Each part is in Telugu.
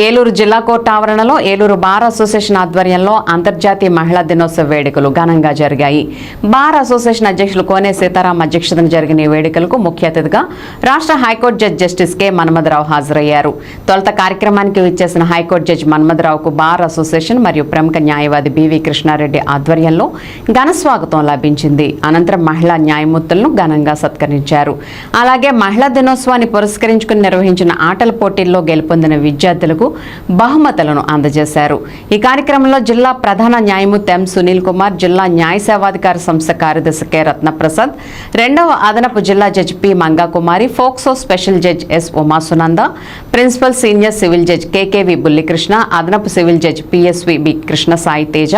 ఏలూరు జిల్లా కోర్టు ఆవరణలో ఏలూరు బార్ అసోసియేషన్ ఆధ్వర్యంలో అంతర్జాతీయ మహిళా దినోత్సవ వేడుకలు ఘనంగా జరిగాయి. బార్ అసోసియేషన్ అధ్యక్షులు కోనే సీతారాం అధ్యక్షతన జరిగిన ఈ వేడుకలకు ముఖ్య అతిథిగా రాష్ట్ర high court judge justice K Manmadharao హాజరయ్యారు. తొలుత కార్యక్రమానికి విచ్చేసిన హైకోర్టు జడ్జి మన్మధరావుకు బార్ అసోసియేషన్ మరియు ప్రముఖ న్యాయవాది బివి కృష్ణారెడ్డి ఆధ్వర్యంలో ఘన స్వాగతం లభించింది. అనంతరం మహిళా న్యాయమూర్తులను ఘనంగా సత్కరించారు. అలాగే మహిళా దినోత్సవాన్ని పురస్కరించుకుని నిర్వహించిన ఆటల పోటీల్లో గెలుపొందిన విద్యార్థులకు బహుమతులను అందజేశారు. ఈ కార్యక్రమంలో జిల్లా ప్రధాన న్యాయమూర్తి ఎం సునీల్ కుమార్ జిల్లా న్యాయ సేవాధికార సంస్థ కార్యదర్శి కె రత్నప్రసాద్ రెండవ అదనపు జిల్లా judge P Mangakumari POCSO special judge S Umasunanda principal senior civil judge KKV Bullikrishna అదనపు civil judge PSV B Krishna Sai Teja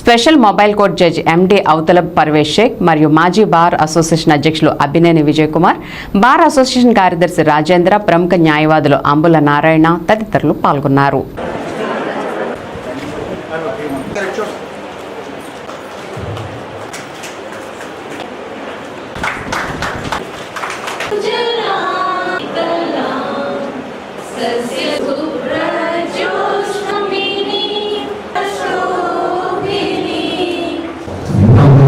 special mobile court judge MD అవతలబ్ Parvez Sheikh మరియు మాజీ బార్ అసోసియేషన్ అధ్యక్షులు అభినేని విజయ్ కుమార్ బార్ అసోసియేషన్ కార్యదర్శి రాజేంద్ర ప్రముఖ న్యాయవాదులు అంబుల నారాయణ తదితరులు పాల్గొన్నారు International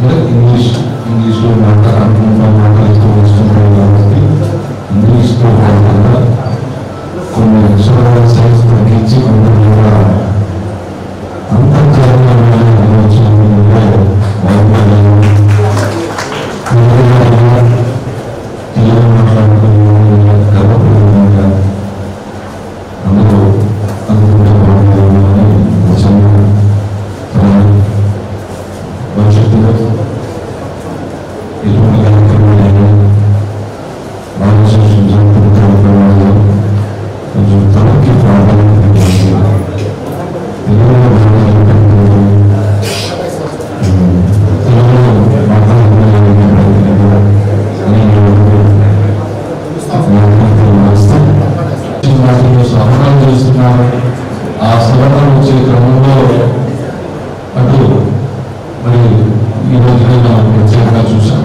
celebrations ఇంగ్లీష్లో మాట్లాడుకుంటా మాట్లాడుతూ వస్తుంటాం కాబట్టి ఇంగ్లీష్లో చేస్తున్నారు ఆ సవరణ వచ్చే క్రమంలో అటు మరి ఈ రోజునే మనం ప్రత్యేకంగా చూసాం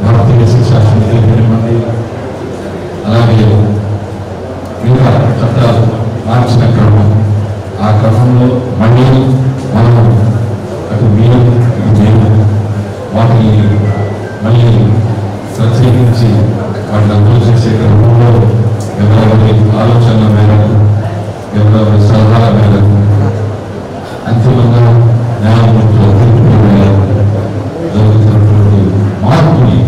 భారతదేశ శాస్త్రవేత్తలు మంది అలాగే మిగతా చట్టాలు మార్చిన క్రమం ఆ క్రమంలో మళ్ళీ మనం అటు మీరు మేము వాటిని మళ్ళీ ప్రత్యేకించి వాటిని అమలు చేసే క్రమంలో ఎవరెవరి ఆలోచనల మేరకు ఎవరెవరి సలహాల మేరకు అంతిమంగా న్యాయమూర్తుల తీర్పుల మేరకు జరుగుతున్నటువంటి మార్పుని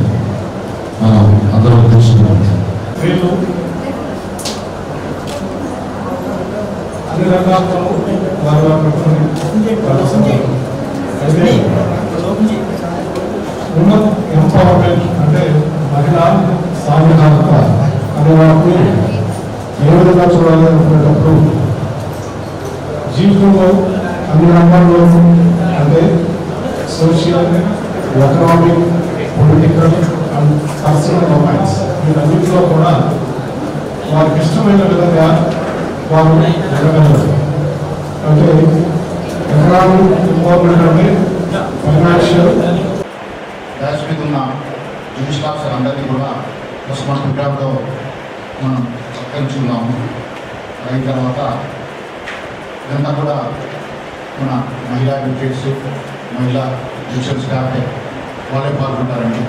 మనం అందరం తెలుసుకున్నాం వీళ్ళు అన్ని వారి వారి ఉన్నత ఎంపవర్మెంట్ చూడాలి అనుకునేటప్పుడు జీవితంలో అన్ని రంగాల్లో అంటే social economic political and personal domains వీటన్నిటిలో కూడా వారికి ఇష్టమైన విధంగా వారు జరగగలరు అంటే ఎకనామిక్ ఇంపార్టెంట్ అంటే ఫైనాన్షియల్ డాష్ మీద ఉన్న జూనియర్ స్టాఫ్స్ అందరినీ కూడా ఫస్ట్ మన ప్రోగ్రామ్లో మనం సత్కరించుకున్నాము అయిన తర్వాత ఇదంతా కూడా మన మహిళా క్రికెట్స్ మహిళా జుడిషియల్ స్టాఫ్ వాళ్ళే పాల్గొంటారండి.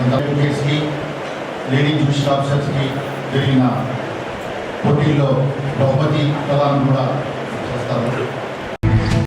ఇంత క్రికెట్స్కి లేడీ జుడిషియల్ ఆఫీసర్స్కి జరిగిన పోటీల్లో బహుమతి ప్రదానం కూడా చేస్తారు.